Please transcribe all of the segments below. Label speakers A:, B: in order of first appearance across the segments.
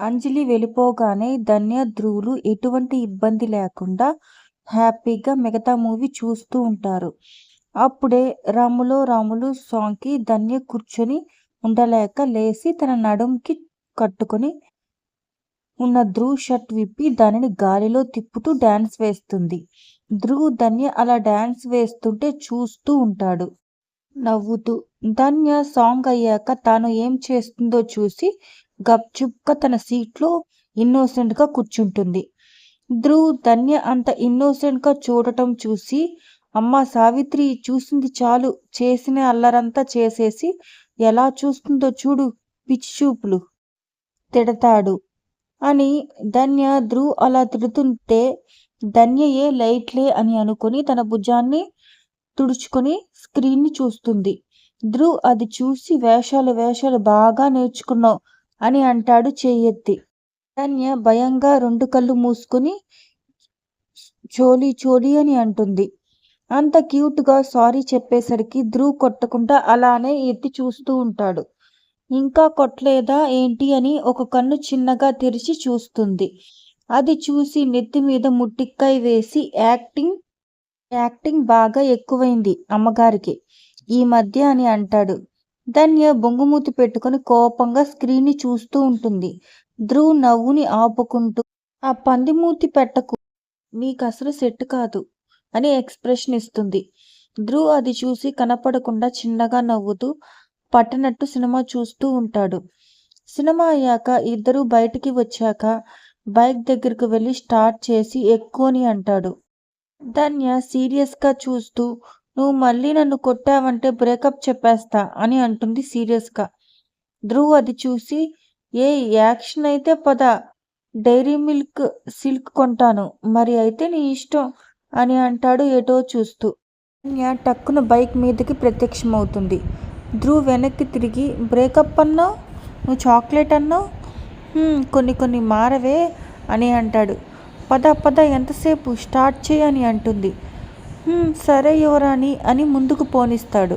A: అంజలి వెళ్ళిపోగానే ధన్య ధ్రువులు ఎటువంటి ఇబ్బంది లేకుండా హ్యాపీగా మిగతా మూవీ చూస్తూ ఉంటారు. అప్పుడే రాములో రాములు సాంగ్కి ధన్య కూర్చొని ఉండలేక లేచి తన నడుంకి కట్టుకొని ఉన్న ధ్రువ్ షర్ట్ విప్పి దానిని గాలిలో తిప్పుతూ డాన్స్ వేస్తుంది. ధ్రువ్ ధన్య అలా డాన్స్ వేస్తుంటే చూస్తూ ఉంటాడు. నవ్వుతూ ధన్య సాంగ్ అయ్యాక తాను ఏం చేస్తుందో చూసి గప్చుప్గా తన సీట్లో ఇన్నోసెంట్గా కూర్చుంటుంది. ధ్రువ్ ధన్య అంత ఇన్నోసెంట్గా చూడటం చూసి అమ్మ సావిత్రి చూసింది చాలు చేసిన అల్లరంతా చేసేసి ఎలా చూస్తుందో చూడు పిచ్చి చూపులు తిడతాడు అని ధన్య ధ్రువ్ అలా తిడుతుంటే ధన్యయే లైట్లే అని అనుకుని తన భుజాన్ని తుడుచుకొని స్క్రీన్ని చూస్తుంది. ధ్రువ్ అది చూసి వేషాలు వేషాలు బాగా నేర్చుకున్నావు. అని అంటాడు చేయెత్తి. ధన్య భయంగా రెండు కళ్ళు మూసుకొని చోలీ చోలీ అని అంటుంది. అంత క్యూట్గా సారీ చెప్పేసరికి ధ్రువ్ కొట్టకుండా అలానే ఎత్తి చూస్తూ ఉంటాడు. ఇంకా కొట్టలేదా ఏంటి అని ఒక కన్ను చిన్నగా తెరిచి చూస్తుంది. అది చూసి నెత్తి మీద ముట్టిక్కాయ వేసి యాక్టింగ్ యాక్టింగ్ బాగా ఎక్కువైంది అమ్మగారికి. ఈ మధ్య అని అంటాడు. ధన్య బొంగుమూతి పెట్టుకుని కోపంగా స్క్రీన్ని చూస్తూ ఉంటుంది. ధ్రువ్ నవ్వుని ఆపుకుంటూ ఆ పందిమూతి పెట్టకు నీకు అసలు సెట్ కాదు అని ఎక్స్ప్రెషన్ ఇస్తుంది. ధ్రువ్ అది చూసి కనపడకుండా చిన్నగా నవ్వుతూ పట్టనట్టు సినిమా చూస్తూ ఉంటాడు. సినిమా అయ్యాక ఇద్దరు బయటికి వచ్చాక బైక్ దగ్గరకు వెళ్ళి స్టార్ట్ చేసి ఎక్కువని అంటాడు. ధన్య సీరియస్గా చూస్తూ నువ్వు మళ్ళీ నన్ను కొట్టావంటే బ్రేకప్ చెప్పేస్తా అని అంటుంది సీరియస్గా. ధ్రువ్ అది చూసి ఏ యాక్షన్ అయితే పద డైరీ మిల్క్ సిల్క్ కొంటాను మరి అయితే నీ ఇష్టం అని అంటాడు ఎటో చూస్తూ. అన్య టక్కున బైక్ మీదకి ప్రత్యక్షమవుతుంది. ధ్రువ్ వెనక్కి తిరిగి బ్రేకప్ అన్నావు? నువ్వు చాక్లెట్ అన్నావు? కొన్ని కొన్ని మారవే అని అంటాడు. పద పద ఎంతసేపు? స్టార్ట్ చేయని అంటుంది. సరే యువరాణి అని ముందుకు పోనిస్తాడు.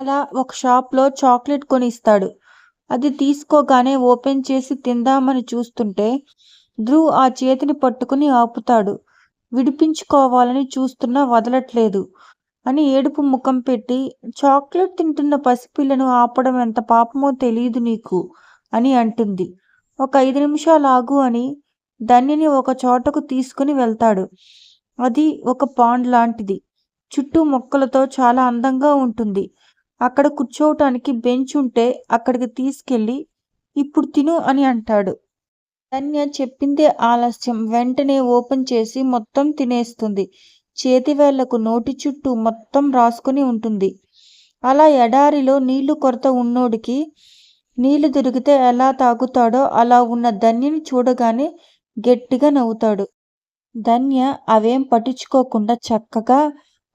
A: అలా ఒక షాప్లో చాక్లెట్ కొనిస్తాడు. అది తీసుకోగానే ఓపెన్ చేసి తిందామని చూస్తుంటే ధ్రువ్ ఆ చేతిని పట్టుకుని ఆపుతాడు. విడిపించుకోవాలని చూస్తున్నా వదలట్లేదు అని ఏడుపు ముఖం పెట్టి చాక్లెట్ తింటున్న పసిపిల్లను ఆపడం ఎంత పాపమో తెలియదు నీకు అని అంటుంది. ఒక ఐదు నిమిషాలు ఆగు అని ధన్యని ఒక చోటకు తీసుకుని వెళ్తాడు. అది ఒక పాండ్ లాంటిది. చుట్టూ మొక్కలతో చాలా అందంగా ఉంటుంది. అక్కడ కూర్చోవటానికి బెంచ్ ఉంటే అక్కడికి తీసుకెళ్ళి ఇప్పుడు తిను అని అంటాడు. ధన్య చెప్పిందే ఆలస్యం. వెంటనే ఓపెన్ చేసి మొత్తం తినేస్తుంది. చేతివేళ్ళకు నోటి చుట్టూ మొత్తం రాసుకుని ఉంటుంది. అలా ఎడారిలో నీళ్ళు కొరత ఉన్నోడికి నీళ్ళు దొరికితే ఎలా తాగుతాడో అలా ఉన్న ధన్యని చూడగానే గట్టిగా నవ్వుతాడు. ధన్య అవేం పట్టించుకోకుండా చక్కగా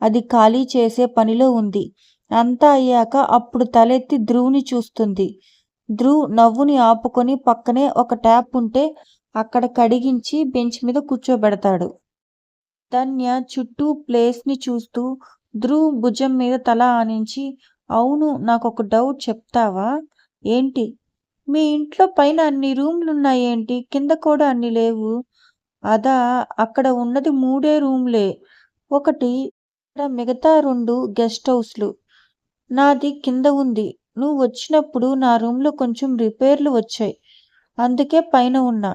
A: అది ఖాళీ చేసే పనిలో ఉంది. అంతా అయ్యాక అప్పుడు తలెత్తి ధ్రువుని చూస్తుంది. ధ్రువ్ నవ్వుని ఆపుకొని పక్కనే ఒక ట్యాప్ ఉంటే అక్కడ కడిగించి బెంచ్ మీద కూర్చోబెడతాడు. ధన్య చుట్టూ ప్లేస్ని చూస్తూ ధ్రువ్ భుజం మీద తల ఆనించి అవును నాకు ఒక డౌట్ చెప్తావా? ఏంటి? మీ ఇంట్లో పైన అన్ని రూమ్లున్నాయేంటి? కింద కూడా అన్ని లేవు. అదా అక్కడ ఉన్నది మూడే రూమ్లే. ఒకటి మిగతా రెండు గెస్ట్ హౌస్లు. నాది కింద ఉంది. నువ్వు వచ్చినప్పుడు నా రూమ్లో కొంచెం రిపేర్లు వచ్చాయి. అందుకే పైన ఉన్నా.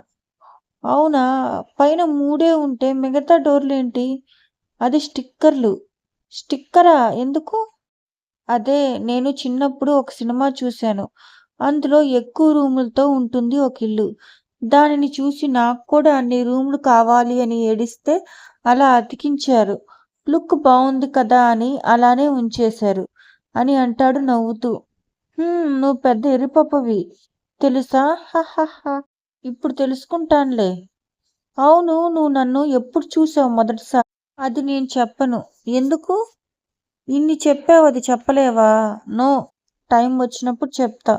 A: అవునా? పైన మూడే ఉంటే మిగతా డోర్లు ఏంటి అది స్టిక్కర్లు. స్టిక్కరా? ఎందుకు? అదే నేను చిన్నప్పుడు ఒక సినిమా చూశాను. అందులో ఎక్కువ రూములతో ఉంటుంది ఒక ఇల్లు. దానిని చూసి నాకు కూడా అన్ని రూములు కావాలి అని ఏడిస్తే అలా అతికించారు. లుక్ బాగుంది కదా అని అలానే ఉంచేశారు అని అంటాడు నవ్వుతూ. నువ్వు పెద్ద ఎరిపప్పవి తెలుసా? హహహ ఇప్పుడు తెలుసుకుంటానులే. అవును నువ్వు నన్ను ఎప్పుడు చూసావు మొదటిసారి అది నేను చెప్పను. ఎందుకు? ఇన్ని చెప్పావు అది చెప్పలేవా? నో టైం వచ్చినప్పుడు చెప్తా.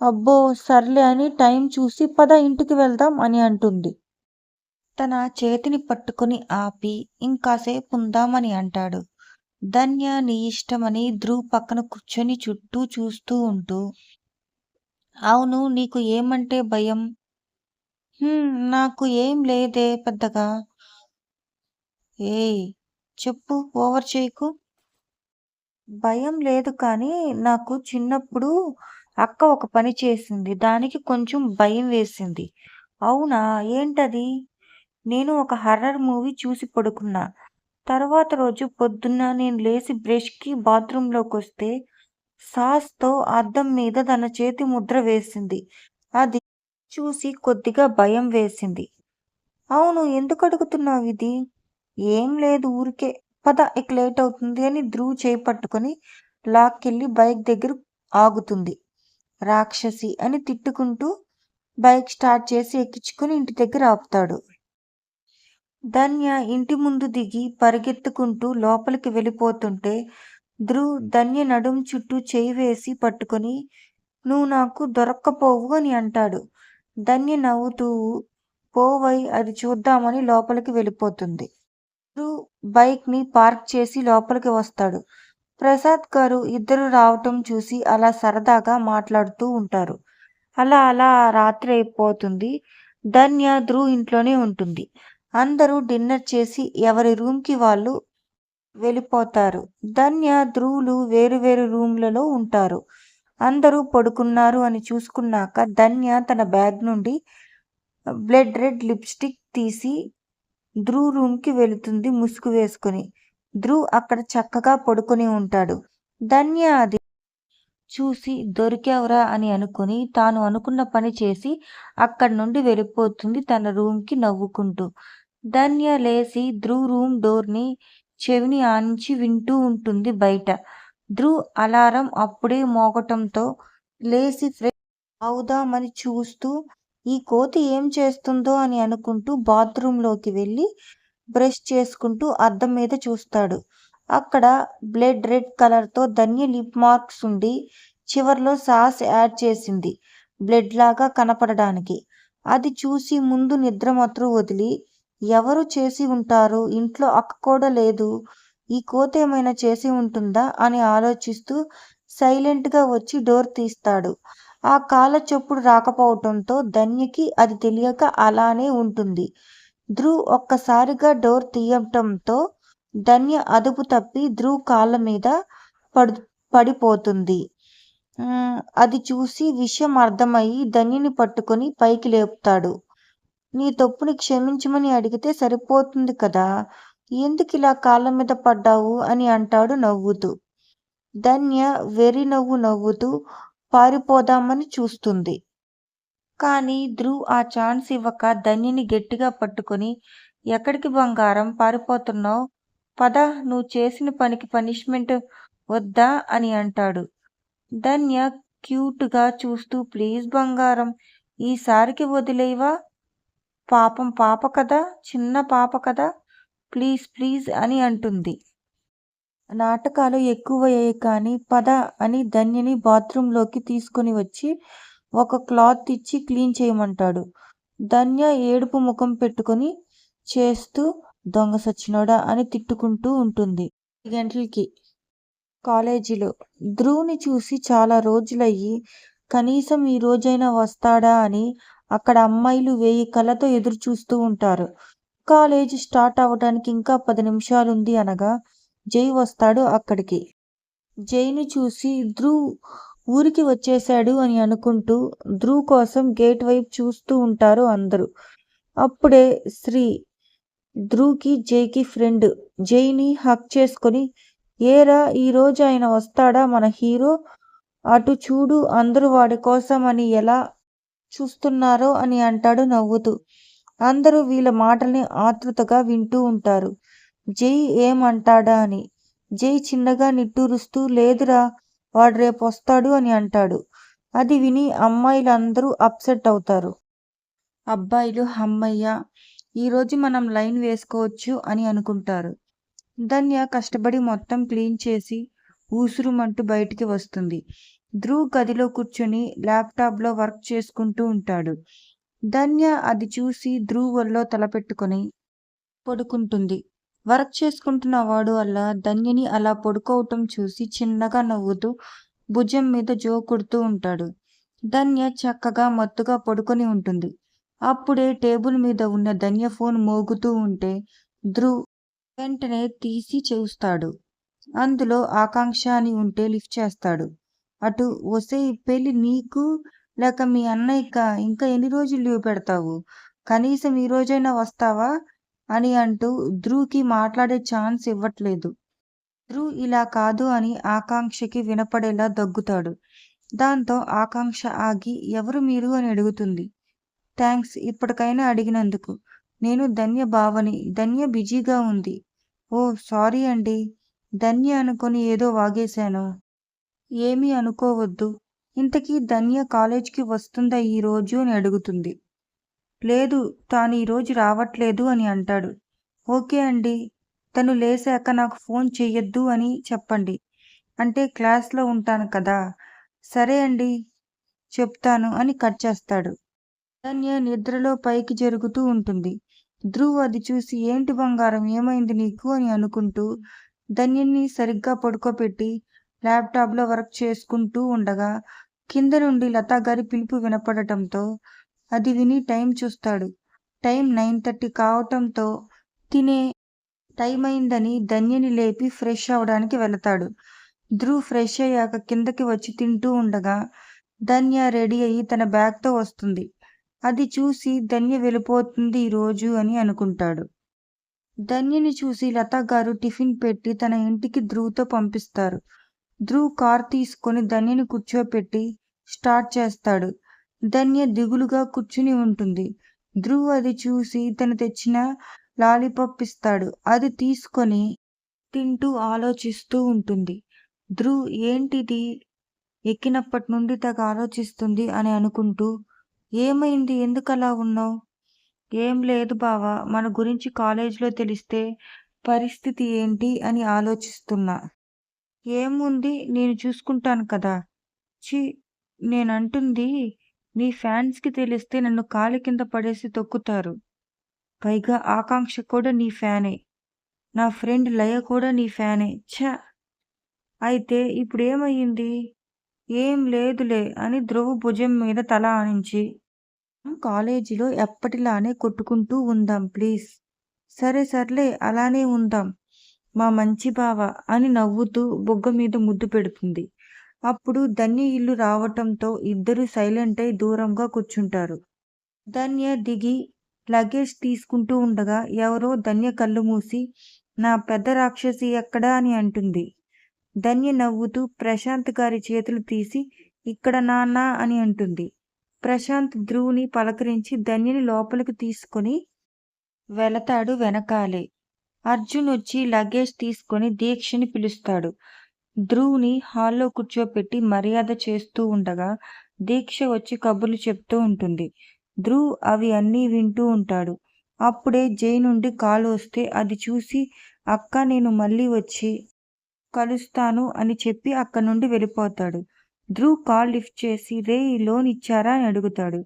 A: అబ్బో సర్లే అని టైం చూసి పద ఇంటికి వెళ్దాం అని అంటుంది తన చేతిని పట్టుకుని ఆపి ఇంకాసేపు ఉందామని అంటాడు ధన్య నీ ఇష్టమని ధ్రువ్ పక్కన కూర్చొని చుట్టూ చూస్తూ ఉంటూ అవును నీకు ఏమంటే భయం నాకు ఏం లేదే పెద్దగా. ఏయ్! చెప్పు ఓవర్ చేయకు. భయం లేదు కానీ, నాకు చిన్నప్పుడు అక్క ఒక పని చేసింది. దానికి కొంచెం భయం వేసింది. అవునా? ఏంటది? నేను ఒక హర్రర్ మూవీ చూసి పడుకున్నా. తర్వాత రోజు పొద్దున్న నేను లేచి బ్రష్‌కి బాత్రూంలోకి వస్తే సాస్‌తో అద్దం మీద తన చేతి ముద్ర వేసింది. అది చూసి కొద్దిగా భయం వేసింది. అవును. ఎందుకు అడుగుతున్నావు ఇది ఏం లేదు ఊరికే. పద ఇక లేటవుతుంది అని ధ్రువ్ చేపట్టుకొని లాక్కెళ్ళి బైక్ దగ్గర ఆగుతుంది. రాక్షసి అని తిట్టుకుంటూ బైక్ స్టార్ట్ చేసి ఎక్కించుకుని ఇంటి దగ్గర ఆపుతాడు. ధన్య ఇంటి ముందు దిగి పరిగెత్తుకుంటూ లోపలికి వెళ్ళిపోతుంటే ధ్రువ్ ధన్య నడుం చుట్టూ చేయి వేసి పట్టుకొని నువ్వు నాకు దొరక్కపోవు అని అంటాడు. ధన్య నవ్వుతూ పోవై అది చూద్దామని లోపలికి వెళ్ళిపోతుంది. ధ్రువ్ బైక్‌ని పార్క్ చేసి లోపలికి వస్తాడు. ప్రసాద్ గారు ఇద్దరు రావటం చూసి అలా సరదాగా మాట్లాడుతూ ఉంటారు. అలా అలా రాత్రి అయిపోతుంది. ధన్య ధ్రువ్ ఇంట్లోనే ఉంటుంది. అందరూ డిన్నర్ చేసి ఎవరి రూమ్‌కి వాళ్ళు వెళ్ళిపోతారు. ధన్య, ధ్రువులు వేరు వేరు రూమ్‌లలో ఉంటారు. అందరూ పడుకున్నారు అని చూసుకున్నాక ధన్య తన బ్యాగ్ నుండి బ్లడ్ రెడ్ లిప్‌స్టిక్ తీసి ధ్రువ్ రూమ్‌కి వెళుతుంది ముసుగు వేసుకొని. ధ్రువ్ అక్కడ చక్కగా పడుకొని ఉంటాడు. ధన్య అది చూసి దొరికావురా అని అనుకుని తాను అనుకున్న పని చేసి అక్కడి నుండి వెళ్ళిపోతుంది తన రూమ్‌కి నవ్వుకుంటూ. ధన్య లేసి ధ్రువ్ రూమ్ డోర్‌ని చెవిని ఆనించి వింటూ ఉంటుంది బయట. ధ్రువ్ అలారం అప్పుడే మోగటంతో లేసి ఫ్రెష్ అవుదామని చూస్తూ ఈ కోతి ఏం చేస్తుందో అని అనుకుంటూ బాత్రూంలోకి వెళ్ళి బ్రష్ చేసుకుంటూ అద్దం మీద చూస్తాడు. అక్కడ బ్లడ్ రెడ్ కలర్‌తో ధన్య లిప్ మార్క్స్ ఉండి చివర్లో సాస్ యాడ్ చేసింది బ్లడ్ లాగా కనపడడానికి. అది చూసి ముందు నిద్రమత్తు వదిలి ఎవరు చేసి ఉంటారు? ఇంట్లో అక్క కూడా లేదు. ఈ కోత ఏమైనా చేసి ఉంటుందా? అని ఆలోచిస్తూ సైలెంట్‌గా వచ్చి డోర్ తీస్తాడు. ఆ కాళ్ళ చప్పుడు రాకపోవటంతో ధన్యకి అది తెలియక అలానే ఉంటుంది. ధ్రువ్ ఒక్కసారిగా డోర్ తీయటంతో ధన్య అదుపు తప్పి ధ్రువ్ కాళ్ళ మీద పడు పడిపోతుంది. అది చూసి విషయం అర్థమయ్యి ధన్యని పట్టుకొని పైకి లేపుతాడు. నీ తప్పుని క్షమించమని అడిగితే సరిపోతుంది కదా! ఎందుకు ఇలా కాళ్ళ మీద పడ్డావు? అని అంటాడు నవ్వుతూ. ధన్య వెర్రి నవ్వు నవ్వుతూ పారిపోదామని చూస్తుంది. కానీ ధ్రువ్ ఆ ఛాన్స్ ఇవ్వక ధన్యని గట్టిగా పట్టుకొని ఎక్కడికి బంగారం పారిపోతున్నావ్? పద నువ్వు చేసిన పనికి పనిష్మెంట్ వద్దా? అని అంటాడు. ధన్య క్యూట్‌గా చూస్తూ ప్లీజ్ బంగారం ఈసారికి వదిలేవా పాపం పాప కదా! చిన్న పాప కదా! ప్లీజ్ ప్లీజ్ అని అంటుంది. నాటకాలు ఎక్కువయ్యాయి కానీ పద అని ధన్యని బాత్రూంలోకి తీసుకొని వచ్చి ఒక క్లాత్ ఇచ్చి క్లీన్ చేయమంటాడు. ధన్య ఏడుపు ముఖం పెట్టుకొని చేస్తూ దొంగ సచ్చినోడా అని తిట్టుకుంటూ ఉంటుంది. గంటలకి కాలేజీలో ధ్రువుని చూసి చాలా రోజులయ్యి కనీసం ఈ రోజైనా వస్తాడా అని అక్కడ అమ్మాయిలు వేయి కళ్ళతో ఎదురు చూస్తూ ఉంటారు. కాలేజీ స్టార్ట్ అవ్వటానికి ఇంకా పది నిమిషాలుంది అనగా జై వస్తాడు అక్కడికి. జైని చూసి ధ్రువ్ ఊరికి వచ్చేశాడు అని అనుకుంటూ ధ్రువ్ కోసం గేట్ వైపు చూస్తూ ఉంటారు అందరూ. అప్పుడే శ్రీ ధ్రువ్‌కి, జైకి ఫ్రెండ్. జైని హక్ చేసుకొని ఏరా ఈరోజు ఆయన వస్తాడా మన హీరో? అటు చూడు అందరూ వాడి కోసం అని ఎలా చూస్తున్నారో అని అంటాడు నవ్వుతూ. అందరూ వీళ్ళ మాటల్ని ఆతృతగా వింటూ ఉంటారు. జై ఏమంటాడా అని. జై చిన్నగా నిట్టూరుస్తూ లేదురా వాడు రేపు వస్తాడు అని అంటాడు. అది విని అమ్మాయిలందరూ అప్సెట్ అవుతారు. అబ్బాయిలు అమ్మయ్య ఈరోజు మనం లైన్ వేసుకోవచ్చు అని అనుకుంటారు. ధన్య కష్టపడి మొత్తం క్లీన్ చేసి ఊసురుమంటూ బయటికి వస్తుంది. ధ్రువ్ గదిలో కూర్చొని ల్యాప్‌టాప్‌లో వర్క్ చేసుకుంటూ ఉంటాడు. ధన్య అది చూసి ధ్రువ్ ఒళ్ళో తలపెట్టుకొని పడుకుంటుంది. వర్క్ చేసుకుంటున్న వాడు అలా ధన్యని అలా పడుకోవటం చూసి చిన్నగా నవ్వుతూ భుజం మీద జో కొడుతూ ఉంటాడు. ధన్య చక్కగా మత్తుగా పడుకొని ఉంటుంది. అప్పుడే టేబుల్ మీద ఉన్న ధన్య ఫోన్ మోగుతూ ఉంటే ధ్రువ్ వెంటనే తీసి చూస్తాడు. అందులో ఆకాంక్ష అని ఉంటే లిఫ్ట్ చేస్తాడు. అటు వసే పెళ్ళి నీకు? లేక మీ అన్నయ్యక? ఇంకా ఎన్ని రోజులు లీవ్ పెడతావు? కనీసం ఈ రోజైనా వస్తావా? అని అంటూ ధ్రువ్కి మాట్లాడే ఛాన్స్ ఇవ్వట్లేదు. ధ్రువ్ ఇలా కాదు అని ఆకాంక్షకి వినపడేలా దగ్గుతాడు. దాంతో ఆకాంక్ష ఆగి ఎవరు మీరు? అని అడుగుతుంది. థ్యాంక్స్ ఇప్పటికైనా అడిగినందుకు. నేను ధన్య భావని ధన్య బిజీగా ఉంది. ఓ సారీ అండి. ధన్య అనుకొని ఏదో వాగేశాను. ఏమీ అనుకోవద్దు. ఇంతకీ ధన్య కాలేజ్కి వస్తుందా ఈ రోజు? అని అడుగుతుంది. లేదు తాను ఈరోజు రావట్లేదు అని అంటాడు. ఓకే అండి తను లేసాక నాకు ఫోన్ చెయ్యొద్దు అని చెప్పండి. అంటే క్లాస్లో ఉంటాను కదా. సరే అండి చెప్తాను అని కట్ చేస్తాడు. ధన్య నిద్రలో పైకి జరుగుతూ ఉంటుంది. ధ్రువ్ అది చూసి ఏంటి బంగారం ఏమైంది నీకు అని అనుకుంటూ ధన్యని సరిగ్గా పడుకోబెట్టి ల్యాప్టాప్లో వర్క్ చేసుకుంటూ ఉండగా కింద నుండి లతా గారి పిలుపు వినపడటంతో అది విని టైం చూస్తాడు. టైం నైన్ థర్టీ కావటంతో తినే టైం అయిందని ధన్యని లేపి ఫ్రెష్ అవడానికి వెళతాడు. ధ్రువ్ ఫ్రెష్ అయ్యాక కిందకి వచ్చి తింటూ ఉండగా ధన్య రెడీ అయ్యి తన బ్యాగ్తో వస్తుంది. అది చూసి ధన్య వెళ్ళిపోతుంది ఈరోజు అని అనుకుంటాడు. ధన్యని చూసి లతా గారు టిఫిన్ పెట్టి తన ఇంటికి ధ్రువ్తో పంపిస్తారు. ధ్రువ్ కార్ తీసుకొని ధన్యని కూర్చోపెట్టి స్టార్ట్ చేస్తాడు. ధన్య దిగులుగా కూర్చుని ఉంటుంది. ధ్రువ్ అది చూసి తను తెచ్చిన లాలీపాప్ ఇస్తాడు. అది తీసుకొని తింటూ ఆలోచిస్తూ ఉంటుంది. ధ్రువ్ ఏంటిది? ఎక్కినప్పటి నుండి తగ ఆలోచిస్తుంది అని అనుకుంటూ ఏమైంది? ఎందుకలా ఉన్నావు? ఏం లేదు బావా మన గురించి కాలేజీలో తెలిస్తే పరిస్థితి ఏంటి అని ఆలోచిస్తున్నా. ఏముంది? నేను చూసుకుంటాను కదా. చి నేనంటుంది మీ ఫ్యాన్స్కి తెలిస్తే నన్ను కాలి కింద పడేసి తొక్కుతారు. పైగా ఆకాంక్ష కూడా నీ ఫ్యానే. నా ఫ్రెండ్ లయ కూడా నీ ఫ్యానే. ఛ! అయితే ఇప్పుడు ఏమయ్యింది ఏం లేదులే అని ధ్రువ భుజం మీద తల ఆనించి కాలేజీలో ఎప్పటిలానే కొట్టుకుంటూ ఉందాం ప్లీజ్. సరే సర్లే అలానే ఉందాం. మా మంచి బావ అని నవ్వుతూ బొగ్గ మీద ముద్దు పెడుతుంది. అప్పుడు ధన్య ఇల్లు రావటంతో ఇద్దరు సైలెంట్ అయి దూరంగా కూర్చుంటారు. ధన్య దిగి లగేజ్ తీసుకుంటూ ఉండగా ఎవరో ధన్య కళ్ళు మూసి నా పెద్ద రాక్షసి ఎక్కడా అని అంటుంది. ధన్య నవ్వుతూ ప్రశాంత్ గారి చేతులు తీసి ఇక్కడ నాన్న అని అంటుంది. ప్రశాంత్ ధ్రువుని పలకరించి ధన్యని లోపలికి తీసుకొని వెళతాడు వెనకాలే. అర్జున్ వచ్చి లగేజ్ తీసుకొని దీక్షని పిలుస్తాడు. ధ్రువుని హాల్లో కూర్చోపెట్టి మర్యాద చేస్తూ ఉండగా దీక్ష వచ్చి కబుర్లు చెప్తూ ఉంటుంది. ధ్రువ్ అవి అన్నీ వింటూ ఉంటాడు. అప్పుడే జై నుండి కాల్ వస్తే అది చూసి అక్క నేను మళ్ళీ వచ్చి కలుస్తాను అని చెప్పి అక్కడి నుండి వెళ్ళిపోతాడు. ధ్రువ్ కాల్ లిఫ్ట్ చేసి రే ఈ లోన్ ఇచ్చారా అని అడుగుతాడు.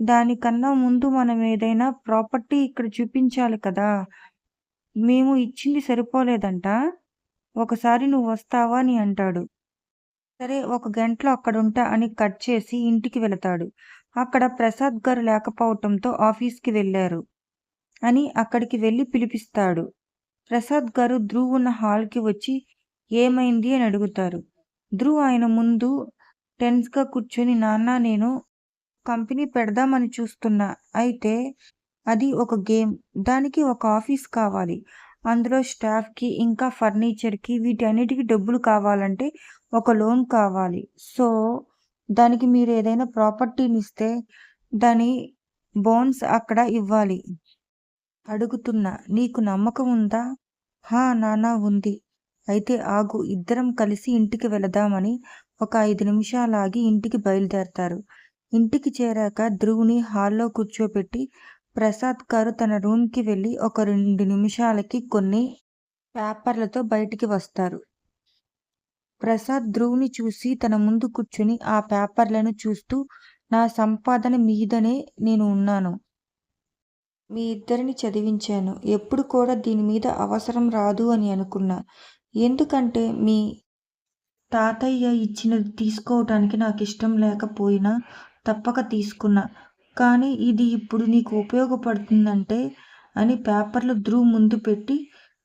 A: దానికన్నా ముందు మనం ఏదైనా ప్రాపర్టీ ఇక్కడ చూపించాలి కదా. మేము ఇచ్చింది సరిపోలేదంట? ఒకసారి నువ్వు వస్తావా అని అంటాడు. సరే ఒక గంటలో అక్కడుంటా అని కట్ చేసి ఇంటికి వెళతాడు. అక్కడ ప్రసాద్ గారు లేకపోవటంతో ఆఫీస్కి వెళ్ళారు అని అక్కడికి వెళ్ళి పిలిపిస్తాడు. ప్రసాద్ గారు ధ్రువ్ ఉన్న హాల్కి వచ్చి ఏమైంది అని అడుగుతారు. ధ్రువ్ ఆయన ముందు టెన్స్గా కూర్చొని నాన్న నేను కంపెనీ పెడదామని చూస్తున్నా. అయితే అది ఒక గేమ్. దానికి ఒక ఆఫీస్ కావాలి. అందులో స్టాఫ్కి ఇంకా ఫర్నిచర్కి వీటన్నిటికి డబ్బులు కావాలంటే ఒక లోన్ కావాలి. సో దానికి మీరు ఏదైనా ప్రాపర్టీని ఇస్తే దాని బోన్స్ అక్కడ ఇవ్వాలి. అడుగుతున్నా నీకు నమ్మకం ఉందా? హా నానా ఉంది. అయితే ఆగు ఇద్దరం కలిసి ఇంటికి వెళదామని ఒక ఐదు నిమిషాలాగి ఇంటికి బయలుదేరతారు. ఇంటికి చేరాక ధ్రువుని హాల్లో కూర్చోపెట్టి ప్రసాద్ గారు తన రూమ్కి వెళ్ళి ఒక రెండు నిమిషాలకి కొన్ని పేపర్లతో బయటికి వస్తారు. ప్రసాద్ ధ్రువుని చూసి తన ముందు కూర్చుని ఆ పేపర్లను చూస్తూ నా సంపాదన మీదనే నేను ఉన్నాను. మీ ఇద్దరిని చదివించాను. ఎప్పుడు కూడా దీని మీద అవసరం రాదు అని అనుకున్నా. ఎందుకంటే మీ తాతయ్య ఇచ్చినది తీసుకోవటానికి నాకు ఇష్టం లేకపోయినా తప్పక తీసుకున్నా. కానీ ఇది ఇప్పుడు నీకు ఉపయోగపడుతుందంటే అని పేపర్లు ధ్రువ్ ముందు పెట్టి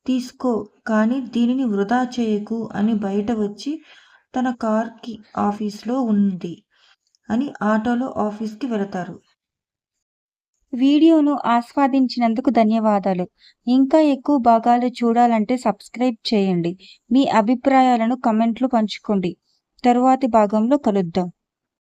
A: తీసుకో కానీ దీనిని వృధా చేయకు అని బయట వచ్చి తన కార్కి ఆఫీస్లో ఉంది అని ఆటోలో ఆఫీస్కి వెళతారు. వీడియోను ఆస్వాదించినందుకు ధన్యవాదాలు. ఇంకా ఎక్కువ భాగాలు చూడాలంటే సబ్స్క్రైబ్ చేయండి. మీ అభిప్రాయాలను కమెంట్లు పంచుకోండి. తరువాతి భాగంలో కలుద్దాం.